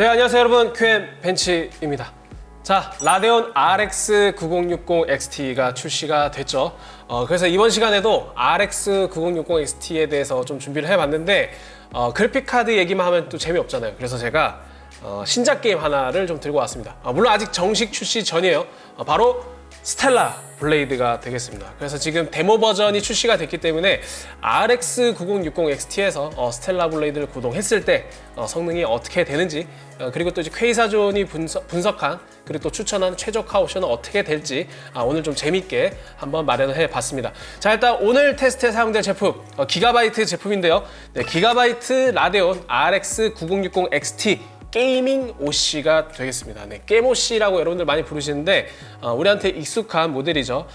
네, 안녕하세요 여러분. QM 벤치입니다. 자, 라데온 RX 9060 XT가 출시가 됐죠. 어, 그래서 이번 시간에도 RX 9060 XT에 대해서 좀 준비를 해봤는데 어, 그래픽 카드 얘기만 하면 또 재미없잖아요. 그래서 제가 어, 신작 게임 하나를 좀 들고 왔습니다. 어, 물론 아직 정식 출시 전이에요. 어, 바로 스텔라 블레이드가 되겠습니다. 그래서 지금 데모 버전이 출시가 됐기 때문에 RX 9060 XT에서 어, 스텔라 블레이드를 구동했을 때 어, 성능이 어떻게 되는지 어, 그리고 또 이제 퀘이사존이 분석, 분석한 그리고 또 추천한 최적화 옵션은 어떻게 될지 아, 오늘 좀 재밌게 한번 마련을 해봤습니다. 자 일단 오늘 테스트에 사용될 제품 어, 기가바이트 제품인데요. 네, 기가바이트 라데온 RX 9060 XT 게이밍 OC가 되겠습니다. 네, 게임 OC라고 여러분들 많이 부르시는데 어, 우리한테 익숙한 모델이죠.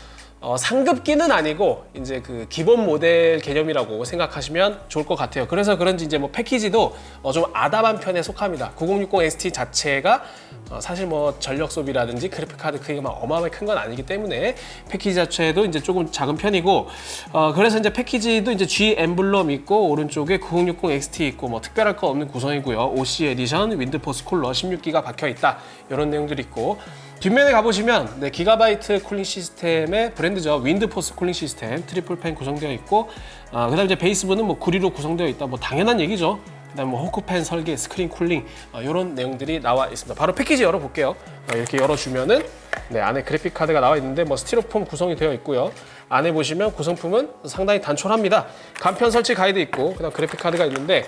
어, 상급기는 아니고 이제 그 기본 모델 개념이라고 생각하시면 좋을 것 같아요. 그래서 그런지 이제 뭐 패키지도 어, 좀 아담한 편에 속합니다. 9060 ST 자체가 어, 사실 뭐 전력 소비라든지 그래픽 카드 크기가 막 어마어마하게 큰 건 아니기 때문에 패키지 자체도 이제 조금 작은 편이고 어, 그래서 이제 패키지도 이제 G 엠블럼 있고 오른쪽에 9060 XT 있고 뭐 특별할 거 없는 구성이고요. OC 에디션, 윈드포스 쿨러 16기가 박혀 있다 이런 내용들이 있고 뒷면에 가보시면 네, 기가바이트 쿨링 시스템의 브랜드죠. 윈드포스 쿨링 시스템 트리플 팬 구성되어 있고 아, 그다음 이제 베이스부는 뭐 구리로 구성되어 있다. 뭐 당연한 얘기죠. 그다음 뭐 호크팬 설계, 스크린 쿨링 어, 이런 내용들이 나와 있습니다. 바로 패키지 열어볼게요. 어, 이렇게 열어주면은 네, 안에 그래픽 카드가 나와 있는데 뭐 스티로폼 구성이 되어 있고요. 안에 보시면 구성품은 상당히 단촐합니다. 간편 설치 가이드 있고 그다음 그래픽 카드가 있는데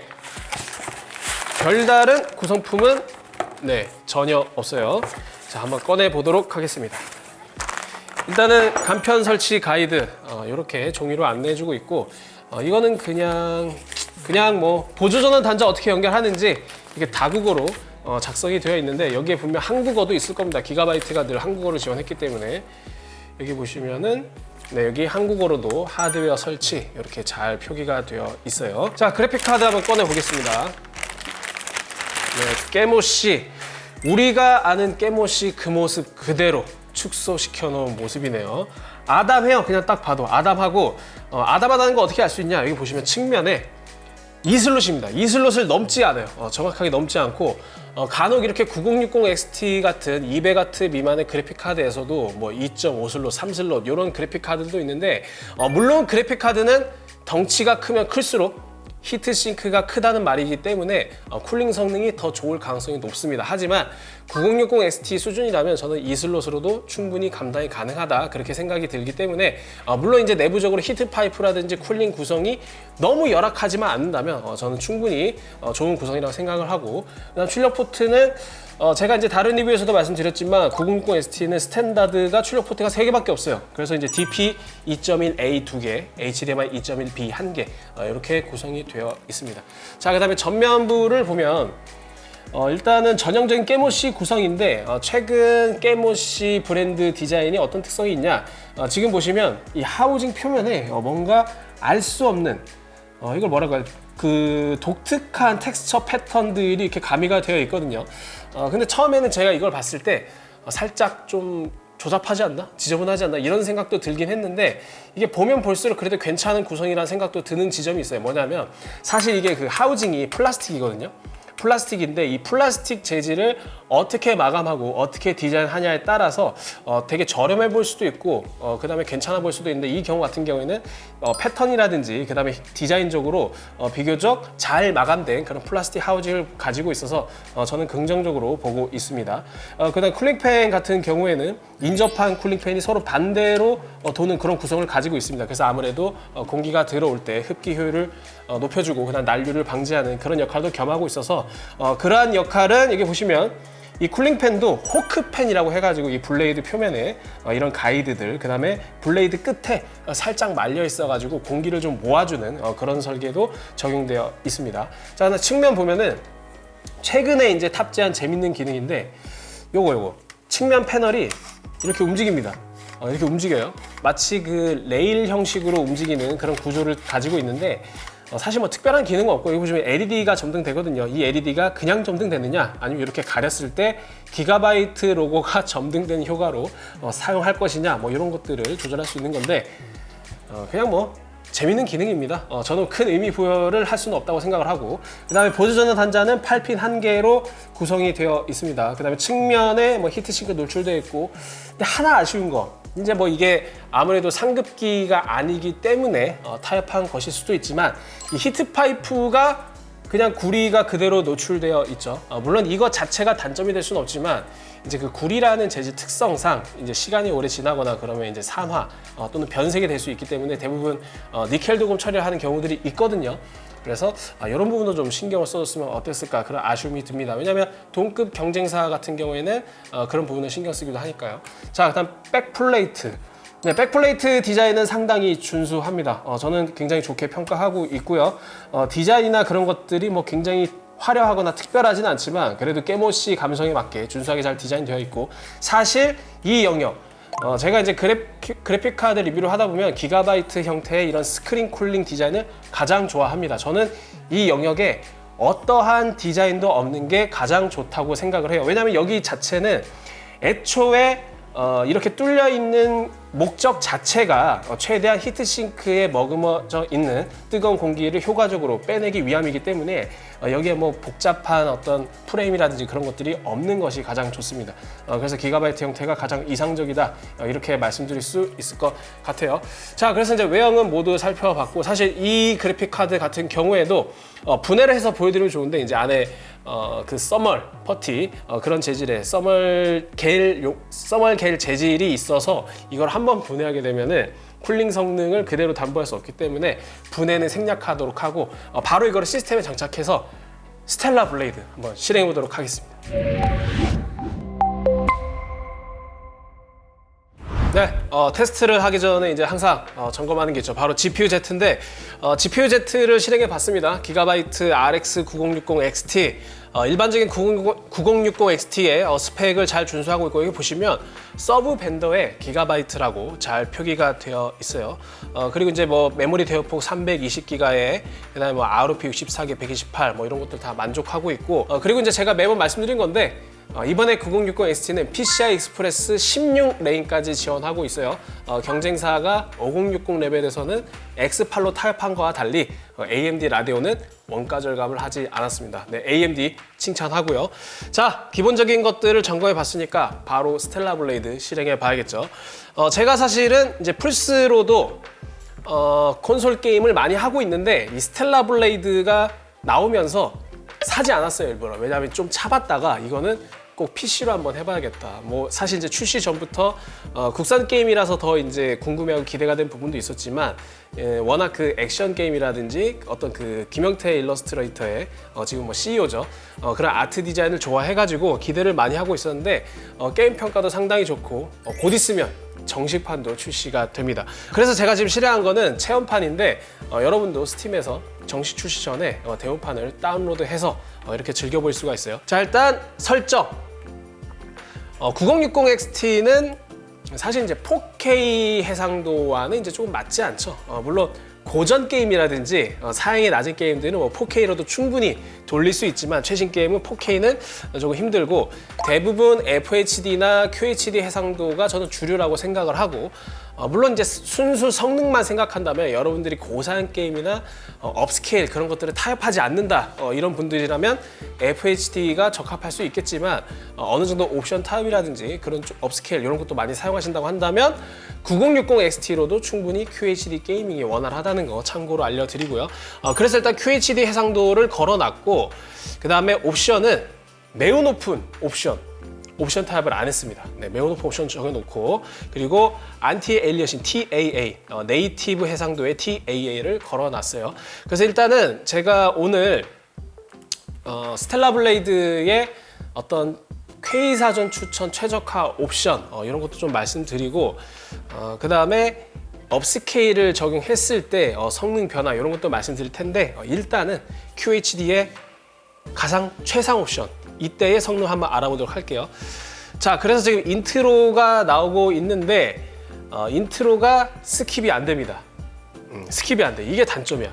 별다른 구성품은 네 전혀 없어요. 자 한번 꺼내 보도록 하겠습니다. 일단은 간편 설치 가이드 어, 이렇게 종이로 안내해주고 있고 어, 이거는 그냥 그냥 뭐 보조 전원 단자 어떻게 연결하는지 이게 다국어로 어, 작성이 되어 있는데 여기에 분명 한국어도 있을 겁니다. 기가바이트가 늘 한국어를 지원했기 때문에 여기 보시면은 네, 여기 한국어로도 하드웨어 설치 이렇게 잘 표기가 되어 있어요. 자 그래픽 카드 한번 꺼내 보겠습니다. 네, 깨모씨 우리가 아는 깨모씨 그 모습 그대로 축소시켜 놓은 모습이네요. 아담해요. 그냥 딱 봐도 아담하고 어, 아담하다는 거 어떻게 알 수 있냐? 여기 보시면 측면에 이 슬롯입니다. 이 슬롯을 넘지 않아요. 어, 정확하게 넘지 않고 어, 간혹 이렇게 9060 XT 같은 200W 미만의 그래픽 카드에서도 뭐 2.5 슬롯, 3 슬롯 이런 그래픽 카드도 있는데 어, 물론 그래픽 카드는 덩치가 크면 클수록 히트 싱크가 크다는 말이기 때문에 어, 쿨링 성능이 더 좋을 가능성이 높습니다. 하지만 9060 XT 수준이라면 저는 이 슬롯으로도 충분히 감당이 가능하다 그렇게 생각이 들기 때문에 어, 물론 이제 내부적으로 히트 파이프라든지 쿨링 구성이 너무 열악하지만 않는다면 어, 저는 충분히 어, 좋은 구성이라고 생각을 하고 그다음 출력 포트는 어, 제가 이제 다른 리뷰에서도 말씀드렸지만 9060 ST는 스탠다드가 출력 포트가 3개밖에 없어요. 그래서 이제 DP 2.1A 2개, HDMI 2.1B 1개 어, 이렇게 구성이 되어 있습니다. 자, 그 다음에 전면부를 보면 어, 일단은 전형적인 깨모씨 구성인데 어, 최근 깨모씨 브랜드 디자인이 어떤 특성이 있냐? 어, 지금 보시면 이 하우징 표면에 어, 뭔가 알 수 없는 어, 이걸 뭐라고 할그 독특한 텍스처 패턴들이 이렇게 가미가 되어 있거든요. 어, 근데 처음에는 제가 이걸 봤을 때 어, 살짝 좀 조잡하지 않나? 지저분하지 않나? 이런 생각도 들긴 했는데 이게 보면 볼수록 그래도 괜찮은 구성이라는 생각도 드는 지점이 있어요. 뭐냐면 사실 이게 그 하우징이 플라스틱이거든요. 플라스틱인데 이 플라스틱 재질을 어떻게 마감하고 어떻게 디자인하냐에 따라서 어, 되게 저렴해 보일 수도 있고 어, 그 다음에 괜찮아 보일 수도 있는데 이 경우 같은 경우에는 어, 패턴이라든지 그 다음에 디자인적으로 어, 비교적 잘 마감된 그런 플라스틱 하우징을 가지고 있어서 어, 저는 긍정적으로 보고 있습니다. 어, 그 다음 쿨링팬 같은 경우에는 인접한 쿨링팬이 서로 반대로 어, 도는 그런 구성을 가지고 있습니다. 그래서 아무래도 어, 공기가 들어올 때 흡기 효율을 어, 높여주고 그다음 난류를 방지하는 그런 역할도 겸하고 있어서 어, 그러한 역할은 여기 보시면 이 쿨링팬도 호크팬이라고 해가지고 이 블레이드 표면에 어, 이런 가이드들 그 다음에 블레이드 끝에 어, 살짝 말려 있어가지고 공기를 좀 모아주는 어, 그런 설계도 적용되어 있습니다. 자, 측면 보면은 최근에 이제 탑재한 재밌는 기능인데 요거 요거 측면 패널이 이렇게 움직입니다. 어, 이렇게 움직여요. 마치 그 레일 형식으로 움직이는 그런 구조를 가지고 있는데 어, 사실 뭐 특별한 기능은 없고 여기 보시면 LED가 점등되거든요. 이 LED가 그냥 점등되느냐 아니면 이렇게 가렸을 때 기가바이트 로고가 점등된 효과로 어, 사용할 것이냐 뭐 이런 것들을 조절할 수 있는 건데 어, 그냥 뭐 재밌는 기능입니다. 어, 저는 큰 의미 부여를 할 수는 없다고 생각을 하고 그 다음에 보조 전원 단자는 8핀 한 개로 구성이 되어 있습니다. 그 다음에 측면에 뭐 히트싱크 노출되어 있고 근데 하나 아쉬운 거 이제 뭐 이게 아무래도 상급기가 아니기 때문에 어, 타협한 것일 수도 있지만 이 히트 파이프가 그냥 구리가 그대로 노출되어 있죠. 어, 물론 이거 자체가 단점이 될 수는 없지만 이제 그 구리라는 재질 특성상 이제 시간이 오래 지나거나 그러면 이제 산화 어, 또는 변색이 될 수 있기 때문에 대부분 어, 니켈 도금 처리를 하는 경우들이 있거든요. 그래서 아, 이런 부분도 좀 신경을 써줬으면 어땠을까 그런 아쉬움이 듭니다. 왜냐하면 동급 경쟁사 같은 경우에는 어, 그런 부분을 신경 쓰기도 하니까요. 자, 그다음 백플레이트. 네, 백플레이트 디자인은 상당히 준수합니다. 어, 저는 굉장히 좋게 평가하고 있고요. 어, 디자인이나 그런 것들이 뭐 굉장히 화려하거나 특별하진 않지만 그래도 깨모씨 감성에 맞게 준수하게 잘 디자인되어 있고 사실 이 영역 어, 제가 이제 그래픽, 그래픽 카드 리뷰를 하다 보면 기가바이트 형태의 이런 스크린 쿨링 디자인을 가장 좋아합니다. 저는 이 영역에 어떠한 디자인도 없는 게 가장 좋다고 생각을 해요. 왜냐하면 여기 자체는 애초에 어, 이렇게 뚫려 있는 목적 자체가 어, 최대한 히트싱크에 머금어져 있는 뜨거운 공기를 효과적으로 빼내기 위함이기 때문에 어, 여기에 뭐 복잡한 어떤 프레임이라든지 그런 것들이 없는 것이 가장 좋습니다. 어, 그래서 기가바이트 형태가 가장 이상적이다 어, 이렇게 말씀드릴 수 있을 것 같아요. 자, 그래서 이제 외형은 모두 살펴봤고 사실 이 그래픽 카드 같은 경우에도 어, 분해를 해서 보여드리면 좋은데 이제 안에 어, 그 써멀 퍼티 어, 그런 재질의 써멀 겔 요- 써멀 겔 재질이 있어서 이걸 한번 분해하게 되면은 쿨링 성능을 그대로 담보할 수 없기 때문에 분해는 생략하도록 하고 어, 바로 이거를 시스템에 장착해서 스텔라 블레이드 한번 실행해 보도록 하겠습니다. 네, 어, 테스트를 하기 전에 이제 항상 어, 점검하는 게 있죠. 바로 GPU Z인데 어, GPU Z를 실행해 봤습니다. 기가바이트 RX 9060 XT 어, 일반적인 9060 XT의 어, 스펙을 잘 준수하고 있고 여기 보시면 서브 밴더에 기가바이트라고 잘 표기가 되어 있어요. 어, 그리고 이제 뭐 메모리 대역폭 320기가에 그다음에 뭐 ROP 64개 128 뭐 이런 것들 다 만족하고 있고 어, 그리고 이제 제가 매번 말씀드린 건데 어, 이번에 9060 XT는 PCI 익스프레스 16 레인까지 지원하고 있어요. 어, 경쟁사가 5060 레벨에서는 X8로 타협한 거와 달리 어, AMD 라데온은 원가 절감을 하지 않았습니다. 네, AMD 칭찬하고요. 자, 기본적인 것들을 점검해 봤으니까 바로 스텔라 블레이드 실행해 봐야겠죠. 어, 제가 사실은 이제 플스로도 어, 콘솔 게임을 많이 하고 있는데 이 스텔라 블레이드가 나오면서 사지 않았어요 일부러 왜냐하면 좀 차봤다가 이거는 꼭 PC로 한번 해봐야겠다. 뭐 사실 이제 출시 전부터 어, 국산 게임이라서 더 이제 궁금해하고 기대가 된 부분도 있었지만 예, 워낙 그 액션 게임이라든지 어떤 그 김영태 일러스트레이터의 어, 지금 뭐 CEO죠. 어, 그런 아트 디자인을 좋아해가지고 기대를 많이 하고 있었는데 어, 게임 평가도 상당히 좋고 어, 곧 있으면 정식판도 출시가 됩니다. 그래서 제가 지금 실행한 거는 체험판인데 어, 여러분도 스팀에서 정식 출시 전에 어, 데모판을 다운로드해서 어, 이렇게 즐겨볼 수가 있어요. 자 일단 설정. 어, 9060 XT는 사실 이제 4K 해상도와는 이제 조금 맞지 않죠. 어, 물론 고전 게임이라든지 어, 사양이 낮은 게임들은 뭐 4K로도 충분히 돌릴 수 있지만 최신 게임은 4K는 조금 힘들고 대부분 FHD나 QHD 해상도가 저는 주류라고 생각을 하고 어, 물론 이제 순수 성능만 생각한다면 여러분들이 고사양 게임이나 어, 업스케일 그런 것들을 타협하지 않는다 어, 이런 분들이라면 FHD가 적합할 수 있겠지만 어, 느 정도 옵션 타협이라든지 그런 쪽 업스케일 이런 것도 많이 사용하신다고 한다면 9060 XT로도 충분히 QHD 게이밍이 원활하다는 거 참고로 알려드리고요. 어, 그래서 일단 QHD 해상도를 걸어놨고 그 다음에 옵션은 매우 높은 옵션 옵션 타입을 안 했습니다. 네, 매우 높은 옵션 적어놓고 그리고 안티 에일리어싱 TAA 어, 네이티브 해상도의 TAA를 걸어놨어요. 그래서 일단은 제가 오늘 어, 스텔라 블레이드의 어떤 K사전 추천 최적화 옵션 어, 이런 것도 좀 말씀드리고 어, 그 다음에 업스케일을 적용했을 때 어, 성능 변화 이런 것도 말씀드릴 텐데 어, 일단은 QHD의 가장 최상 옵션 이때의 성능 한번 알아보도록 할게요. 자, 그래서 지금 인트로가 나오고 있는데 어, 인트로가 스킵이 안 됩니다. 음, 스킵이 안 돼. 이게 단점이야.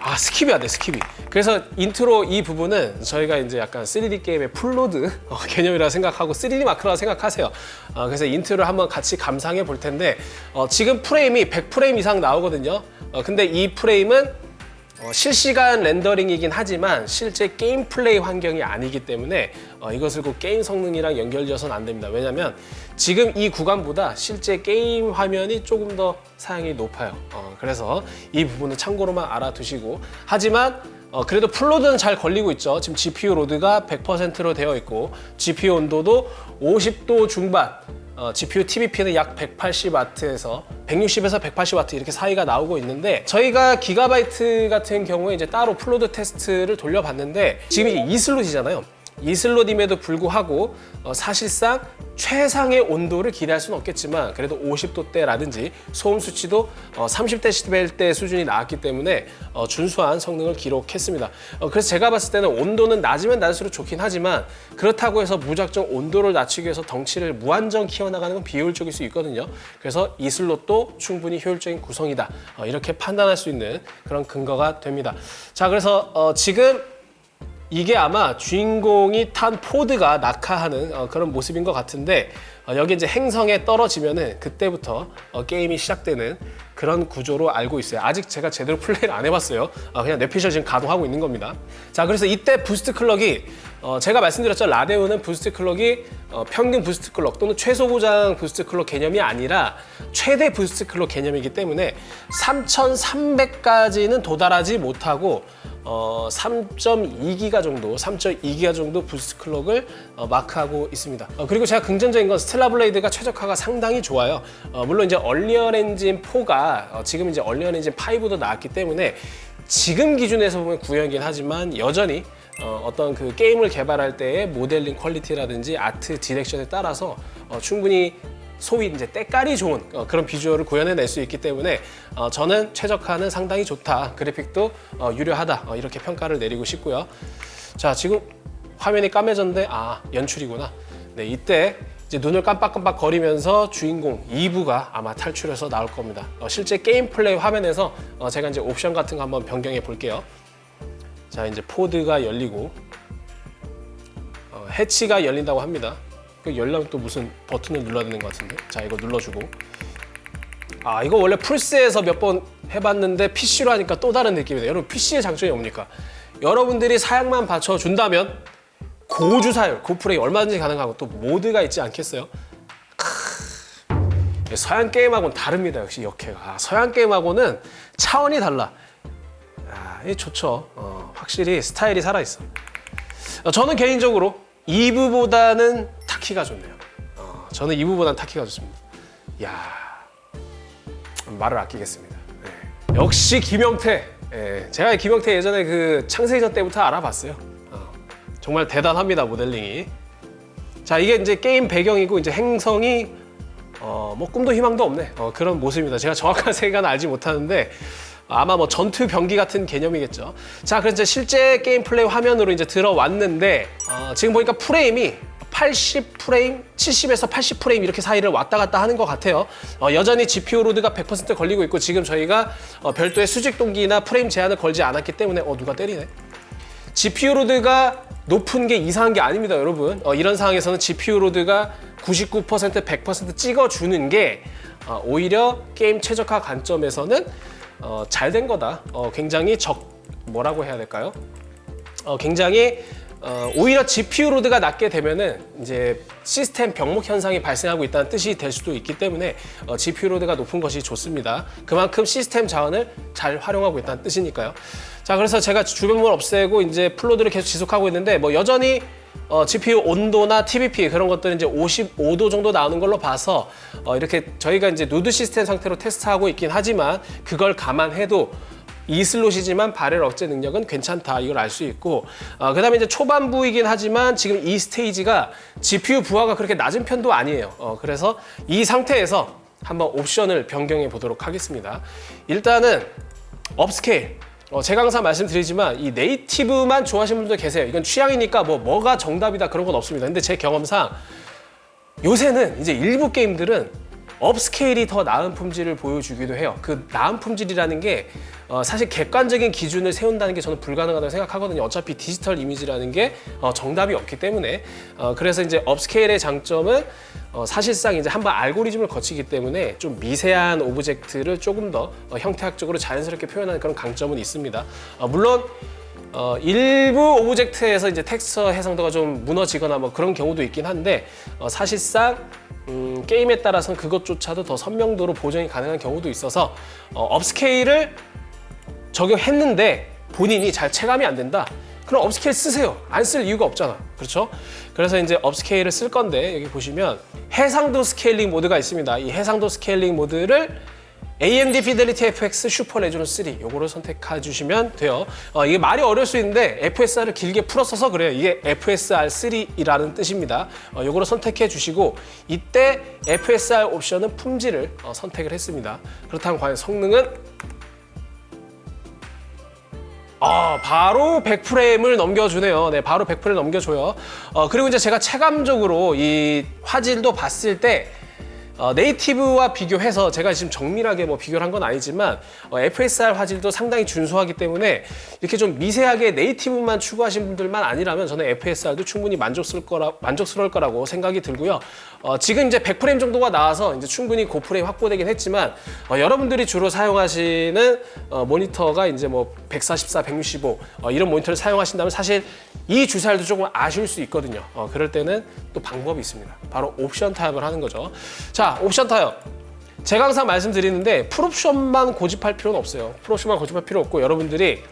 아 스킵이 안 돼 스킵이 그래서 인트로 이 부분은 저희가 이제 약간 3D 게임의 풀로드 어, 개념이라 생각하고 3D 마크라 생각하세요 어, 그래서 인트로를 한번 같이 감상해 볼 텐데 어, 지금 프레임이 100프레임 이상 나오거든요 어, 근데 이 프레임은 어, 실시간 렌더링이긴 하지만 실제 게임 플레이 환경이 아니기 때문에 어, 이것을 꼭 게임 성능이랑 연결지어서는 안 됩니다. 왜냐하면 지금 이 구간보다 실제 게임 화면이 조금 더 사양이 높아요. 어, 그래서 이 부분은 참고로만 알아두시고 하지만 어, 그래도 풀로드는 잘 걸리고 있죠. 지금 GPU 로드가 100%로 되어 있고 GPU 온도도 50도 중반 어, GPU TBP는 약 180W에서 160에서 180W 이렇게 사이가 나오고 있는데 저희가 기가바이트 같은 경우에 이제 따로 플로드 테스트를 돌려봤는데 지금 이게 이슬롯이잖아요. 이슬롯임에도 불구하고 어, 사실상 최상의 온도를 기대할 수는 없겠지만 그래도 50도대라든지 소음 수치도 어, 30데시벨대 수준이 나왔기 때문에 어, 준수한 성능을 기록했습니다. 어, 그래서 제가 봤을 때는 온도는 낮으면 낮을수록 좋긴 하지만 그렇다고 해서 무작정 온도를 낮추기 위해서 덩치를 무한정 키워나가는 건 비효율적일 수 있거든요. 그래서 이 슬롯도 충분히 효율적인 구성이다. 어, 이렇게 판단할 수 있는 그런 근거가 됩니다. 자, 그래서 어, 지금 이게 아마 주인공이 탄 포드가 낙하하는 어, 그런 모습인 것 같은데 어, 여기 이제 행성에 떨어지면은 그때부터 어, 게임이 시작되는 그런 구조로 알고 있어요. 아직 제가 제대로 플레이를 안 해봤어요. 어, 그냥 뇌피셜 지금 가동하고 있는 겁니다. 자, 그래서 이때 부스트 클럭이 어, 제가 말씀드렸죠. 라데오는 부스트 클럭이 어, 평균 부스트 클럭 또는 최소 고장 부스트 클럭 개념이 아니라 최대 부스트 클럭 개념이기 때문에 3,300까지는 도달하지 못하고 어, 3.2기가 정도, 3.2기가 정도 부스트 클럭을 어, 마크하고 있습니다. 어, 그리고 제가 긍정적인 건 스텔라 블레이드가 최적화가 상당히 좋아요. 어, 물론 이제 얼리언 엔진 4가 어, 지금 이제 얼리언 엔진 5도 나왔기 때문에 지금 기준에서 보면 구형이긴 하지만 여전히 어, 어떤 그 게임을 개발할 때의 모델링 퀄리티라든지 아트 디렉션에 따라서 어, 충분히 소위 이제 때깔이 좋은 어, 그런 비주얼을 구현해낼 수 있기 때문에 어, 저는 최적화는 상당히 좋다. 그래픽도 어, 유려하다. 어, 이렇게 평가를 내리고 싶고요. 자, 지금 화면이 까매졌는데 아 연출이구나. 네, 이때 이제 눈을 깜빡깜빡 거리면서 주인공 2부가 아마 탈출해서 나올 겁니다. 어, 실제 게임 플레이 화면에서 어, 제가 이제 옵션 같은 거 한번 변경해 볼게요. 자, 이제 포드가 열리고 어, 해치가 열린다고 합니다. 그 열려면 또 무슨 버튼을 눌러야 되는 것 같은데. 자, 이거 눌러주고. 아, 이거 원래 플스에서 몇 번 해봤는데 PC로 하니까 또 다른 느낌이네요. 여러분, PC의 장점이 뭡니까? 여러분들이 사양만 받쳐준다면 고주 사율, 고프레이 얼마든지 가능하고 또 모드가 있지 않겠어요? 크... 서양 게임하고는 다릅니다. 역시 역해가. 아, 서양 게임하고는 차원이 달라. 아, 이 좋죠. 어, 확실히 스타일이 살아있어. 어, 저는 개인적으로 2부보다는 타키가 좋네요. 어, 저는 2부보다는 타키가 좋습니다. 야 말을 아끼겠습니다. 네. 역시 김영태. 예, 제가 김영태 예전에 그 창세기전 때부터 알아봤어요. 어, 정말 대단합니다 모델링이. 자 이게 이제 게임 배경이고 이제 행성이 어, 뭐 꿈도 희망도 없네 어, 그런 모습입니다. 제가 정확한 세계관은 알지 못하는데 아마 뭐 전투 병기 같은 개념이겠죠. 자, 그래서 이제 실제 게임 플레이 화면으로 이제 들어왔는데 어, 지금 보니까 프레임이 80 프레임, 70에서 80 프레임 이렇게 사이를 왔다 갔다 하는 것 같아요. 어, 여전히 GPU 로드가 100% 걸리고 있고 지금 저희가 어, 별도의 수직 동기나 프레임 제한을 걸지 않았기 때문에 어 누가 때리네. GPU 로드가 높은 게 이상한 게 아닙니다, 여러분. 어, 이런 상황에서는 GPU 로드가 99% 100% 찍어주는 게 어, 오히려 게임 최적화 관점에서는 어, 잘 된 거다. 어, 굉장히 적 뭐라고 해야 될까요? 어, 굉장히 어, 오히려 GPU 로드가 낮게 되면은 이제 시스템 병목 현상이 발생하고 있다는 뜻이 될 수도 있기 때문에 어, GPU 로드가 높은 것이 좋습니다. 그만큼 시스템 자원을 잘 활용하고 있다는 뜻이니까요. 자, 그래서 제가 주변물 없애고 이제 플로드를 계속 지속하고 있는데 뭐 여전히 어, GPU 온도나 TBP 그런 것들은 이제 55도 정도 나오는 걸로 봐서 어, 이렇게 저희가 이제 누드 시스템 상태로 테스트하고 있긴 하지만 그걸 감안해도 이 슬롯이지만 발열 억제 능력은 괜찮다 이걸 알 수 있고 어, 그다음에 이제 초반부이긴 하지만 지금 이 스테이지가 GPU 부하가 그렇게 낮은 편도 아니에요. 어, 그래서 이 상태에서 한번 옵션을 변경해 보도록 하겠습니다. 일단은 업스케일 어, 제가 항상 말씀드리지만 이 네이티브만 좋아하시는 분들 계세요. 이건 취향이니까 뭐 뭐가 정답이다 그런 건 없습니다. 근데 제 경험상 요새는 이제 일부 게임들은 업스케일이 더 나은 품질을 보여주기도 해요. 그 나은 품질이라는 게 어, 사실 객관적인 기준을 세운다는 게 저는 불가능하다고 생각하거든요. 어차피 디지털 이미지라는 게 어, 정답이 없기 때문에 어, 그래서 이제 업스케일의 장점은 어, 사실상 이제 한번 알고리즘을 거치기 때문에 좀 미세한 오브젝트를 조금 더 어, 형태학적으로 자연스럽게 표현하는 그런 강점은 있습니다. 어, 물론 어, 일부 오브젝트에서 이제 텍스처 해상도가 좀 무너지거나 뭐 그런 경우도 있긴 한데 어, 사실상 음, 게임에 따라서는 그것조차도 더 선명도로 보정이 가능한 경우도 있어서 어, 업스케일을 적용했는데 본인이 잘 체감이 안 된다. 그럼 업스케일 쓰세요. 안 쓸 이유가 없잖아. 그렇죠? 그래서 이제 업스케일을 쓸 건데 여기 보시면 해상도 스케일링 모드가 있습니다. 이 해상도 스케일링 모드를 AMD Fidelity FX 슈퍼 레전드 3 요거를 선택해 주시면 돼요. 어, 이게 말이 어려울 수 있는데 FSR을 길게 풀었어서 그래요. 이게 FSR3라는 뜻입니다. 어, 요거를 선택해 주시고 이때 FSR 옵션은 품질을 어, 선택을 했습니다. 그렇다면 과연 성능은 아, 바로 100프레임을 넘겨주네요. 네, 바로 100프레임 넘겨줘요. 어, 그리고 이제 제가 체감적으로 이 화질도 봤을 때 어, 네이티브와 비교해서 제가 지금 정밀하게 뭐 비교를 한 건 아니지만 어, FSR 화질도 상당히 준수하기 때문에 이렇게 좀 미세하게 네이티브만 추구하신 분들만 아니라면 저는 FSR도 충분히 만족스러울, 거라, 만족스러울 거라고 생각이 들고요. 어, 지금 이제 100프레임 정도가 나와서 이제 충분히 고프레임 확보되긴 했지만 어, 여러분들이 주로 사용하시는 어, 모니터가 이제 뭐 144, 165 어, 이런 모니터를 사용하신다면 사실 이 주사율도 조금 아쉬울 수 있거든요. 어, 그럴 때는 또 방법이 있습니다. 바로 옵션 타협을 하는 거죠. 자, 옵션 타협. 제가 항상 말씀드리는데 풀옵션만 고집할 필요는 없어요. 풀옵션만 고집할 필요 없고 여러분들이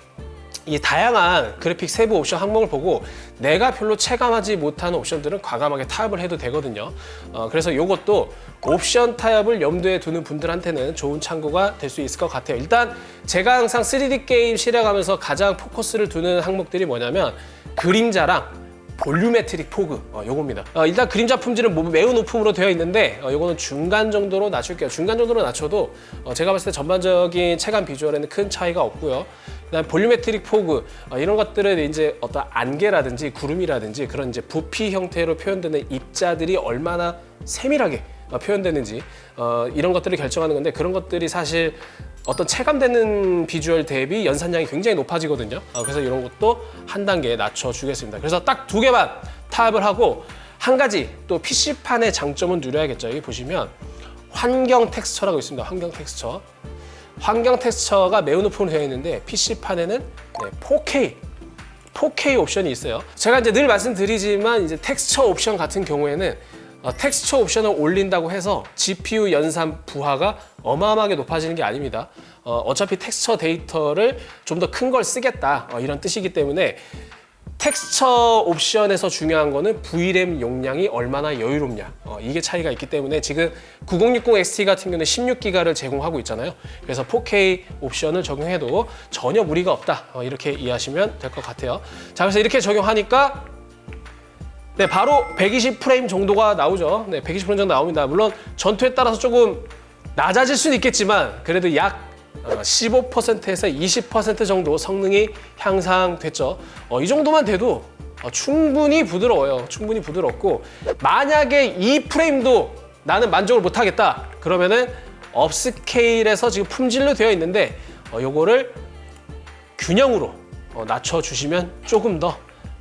이 다양한 그래픽 세부 옵션 항목을 보고 내가 별로 체감하지 못하는 옵션들은 과감하게 타협을 해도 되거든요. 어, 그래서 이것도 옵션 타협을 염두에 두는 분들한테는 좋은 참고가 될 수 있을 것 같아요. 일단 제가 항상 3D 게임 실행하면서 가장 포커스를 두는 항목들이 뭐냐면 그림자랑 볼류메트릭 포그 어, 요겁니다. 어, 일단 그림자 품질은 뭐 매우 높음으로 되어 있는데 어, 요거는 중간 정도로 낮출게요. 중간 정도로 낮춰도 어, 제가 봤을 때 전반적인 체감 비주얼에는 큰 차이가 없고요. 그다음 볼류메트릭 포그 어, 이런 것들은 이제 어떤 안개라든지 구름이라든지 그런 이제 부피 형태로 표현되는 입자들이 얼마나 세밀하게 어, 표현되는지 어, 이런 것들을 결정하는 건데 그런 것들이 사실 어떤 체감되는 비주얼 대비 연산량이 굉장히 높아지거든요. 어, 그래서 이런 것도 한 단계 낮춰주겠습니다. 그래서 딱 두 개만 타협을 하고 한 가지 또 PC판의 장점은 누려야겠죠. 여기 보시면 환경 텍스처라고 있습니다. 환경 텍스처. 환경 텍스처가 매우 높음으로 되어 있는데 PC판에는 네, 4K 4K 옵션이 있어요. 제가 이제 늘 말씀드리지만 이제 텍스처 옵션 같은 경우에는 어, 텍스처 옵션을 올린다고 해서 GPU 연산 부하가 어마어마하게 높아지는 게 아닙니다. 어, 어차피 텍스처 데이터를 좀 더 큰 걸 쓰겠다. 어, 이런 뜻이기 때문에 텍스처 옵션에서 중요한 거는 VRAM 용량이 얼마나 여유롭냐. 어, 이게 차이가 있기 때문에 지금 9060 XT 같은 경우는 16기가를 제공하고 있잖아요. 그래서 4K 옵션을 적용해도 전혀 무리가 없다. 어, 이렇게 이해하시면 될 것 같아요. 자 그래서 이렇게 적용하니까 네, 바로 120 프레임 정도가 나오죠. 네, 120 프레임 정도 나옵니다. 물론 전투에 따라서 조금 낮아질 수는 있겠지만 그래도 약 어, 15%에서 20% 정도 성능이 향상됐죠. 어, 이 정도만 돼도 어, 충분히 부드러워요. 충분히 부드럽고 만약에 이 프레임도 나는 만족을 못하겠다. 그러면은 업스케일에서 지금 품질로 되어 있는데 어, 요거를 균형으로 어, 낮춰주시면 조금 더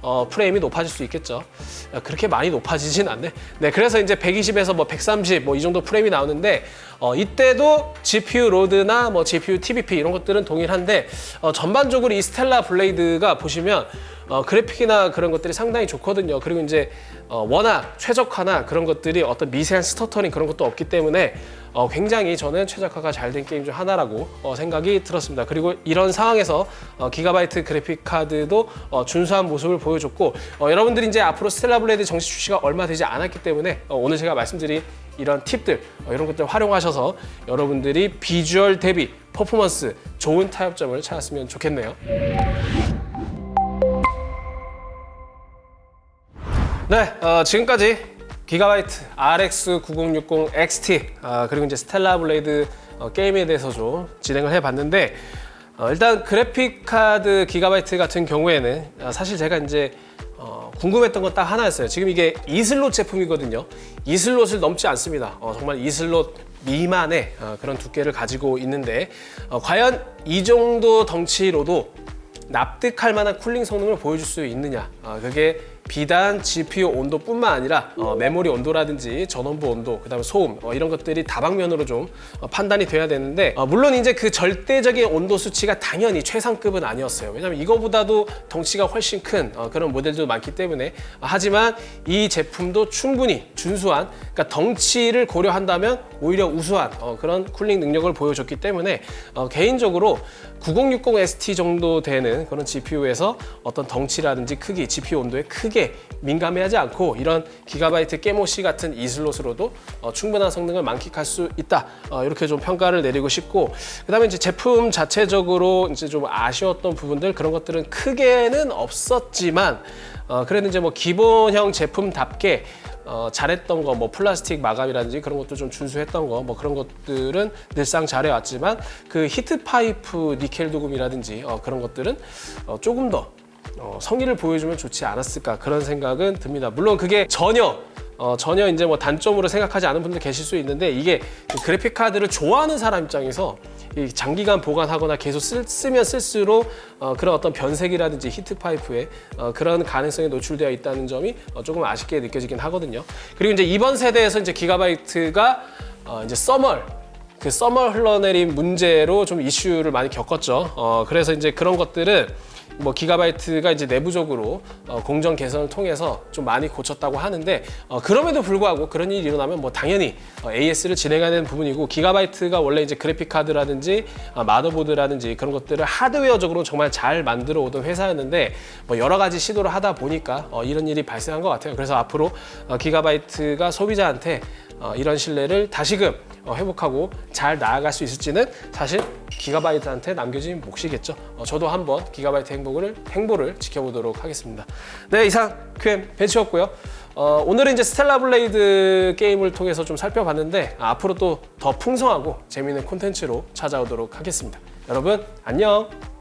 어, 프레임이 높아질 수 있겠죠. 아, 그렇게 많이 높아지진 않네. 네, 그래서 이제 120에서 뭐 130 뭐 이 정도 프레임이 나오는데 어, 이때도 GPU 로드나 뭐 GPU TBP 이런 것들은 동일한데 어, 전반적으로 이 스텔라 블레이드가 보시면 어, 그래픽이나 그런 것들이 상당히 좋거든요. 그리고 이제 어, 워낙 최적화나 그런 것들이 어떤 미세한 스터터링 그런 것도 없기 때문에 어, 굉장히 저는 최적화가 잘 된 게임 중 하나라고 어, 생각이 들었습니다. 그리고 이런 상황에서 어, 기가바이트 그래픽 카드도 어, 준수한 모습을 보여줬고 어, 여러분들이 이제 앞으로 스텔라 블레이드 정식 출시가 얼마 되지 않았기 때문에 어, 오늘 제가 말씀드린 이런 팁들 어, 이런 것들 활용하셔서 여러분들이 비주얼 대비 퍼포먼스 좋은 타협점을 찾았으면 좋겠네요. 네, 어, 지금까지 기가바이트 RX 9060 XT 아, 그리고 이제 스텔라 블레이드 어, 게임에 대해서 좀 진행을 해봤는데 어, 일단 그래픽 카드 기가바이트 같은 경우에는 아, 사실 제가 이제 어, 궁금했던 건 딱 하나였어요. 지금 이게 2슬롯 제품이거든요. 2슬롯을 넘지 않습니다. 어, 정말 2슬롯 미만의 어, 그런 두께를 가지고 있는데 어, 과연 이 정도 덩치로도 납득할 만한 쿨링 성능을 보여줄 수 있느냐 어, 그게 비단 GPU 온도뿐만 아니라 어, 메모리 온도라든지 전원부 온도 그다음에 소음 어, 이런 것들이 다방면으로 좀 어, 판단이 돼야 되는데 어, 물론 이제 그 절대적인 온도 수치가 당연히 최상급은 아니었어요. 왜냐하면 이거보다도 덩치가 훨씬 큰 어, 그런 모델도 많기 때문에. 어, 하지만 이 제품도 충분히 준수한 그러니까 덩치를 고려한다면 오히려 우수한 어, 그런 쿨링 능력을 보여줬기 때문에 어, 개인적으로 9060 ST 정도 되는 그런 GPU에서 어떤 덩치라든지 크기, GPU 온도에 크게 민감해하지 않고 이런 기가바이트 깨모시 같은 이 슬롯으로도 어, 충분한 성능을 만끽할 수 있다. 어, 이렇게 좀 평가를 내리고 싶고 그다음에 이제 제품 자체적으로 이제 좀 아쉬웠던 부분들 그런 것들은 크게는 없었지만 어, 그래도 이제 뭐 기본형 제품답게 어, 잘했던 거, 뭐 플라스틱 마감이라든지 그런 것도 좀 준수했던 거, 뭐 그런 것들은 늘상 잘해왔지만 그 히트 파이프 니켈 도금이라든지 어, 그런 것들은 어, 조금 더 어, 성의를 보여주면 좋지 않았을까 그런 생각은 듭니다. 물론 그게 전혀 어, 전혀 이제 뭐 단점으로 생각하지 않은 분들 계실 수 있는데 이게 그 그래픽 카드를 좋아하는 사람 입장에서 이 장기간 보관하거나 계속 쓸, 쓰면 쓸수록 어, 그런 어떤 변색이라든지 히트 파이프에 어, 그런 가능성이 노출되어 있다는 점이 어, 조금 아쉽게 느껴지긴 하거든요. 그리고 이제 이번 세대에서 이제 기가바이트가 어, 이제 써멀 그 써멀 흘러내린 문제로 좀 이슈를 많이 겪었죠. 어, 그래서 이제 그런 것들은 뭐 기가바이트가 이제 내부적으로 어, 공정 개선을 통해서 좀 많이 고쳤다고 하는데 어, 그럼에도 불구하고 그런 일이 일어나면 뭐 당연히 어, AS를 진행해야 되는 부분이고 기가바이트가 원래 이제 그래픽 카드라든지 어, 마더보드라든지 그런 것들을 하드웨어적으로 정말 잘 만들어 오던 회사였는데 뭐 여러 가지 시도를 하다 보니까 어, 이런 일이 발생한 것 같아요. 그래서 앞으로 어, 기가바이트가 소비자한테 어, 이런 신뢰를 다시금 어, 회복하고 잘 나아갈 수 있을지는 사실 기가바이트한테 남겨진 몫이겠죠. 어, 저도 한번 기가바이트 행보를 행보를 지켜보도록 하겠습니다. 네 이상 QM 벤치였고요. 어, 오늘은 이제 스텔라 블레이드 게임을 통해서 좀 살펴봤는데 아, 앞으로 또 더 풍성하고 재미있는 콘텐츠로 찾아오도록 하겠습니다. 여러분 안녕.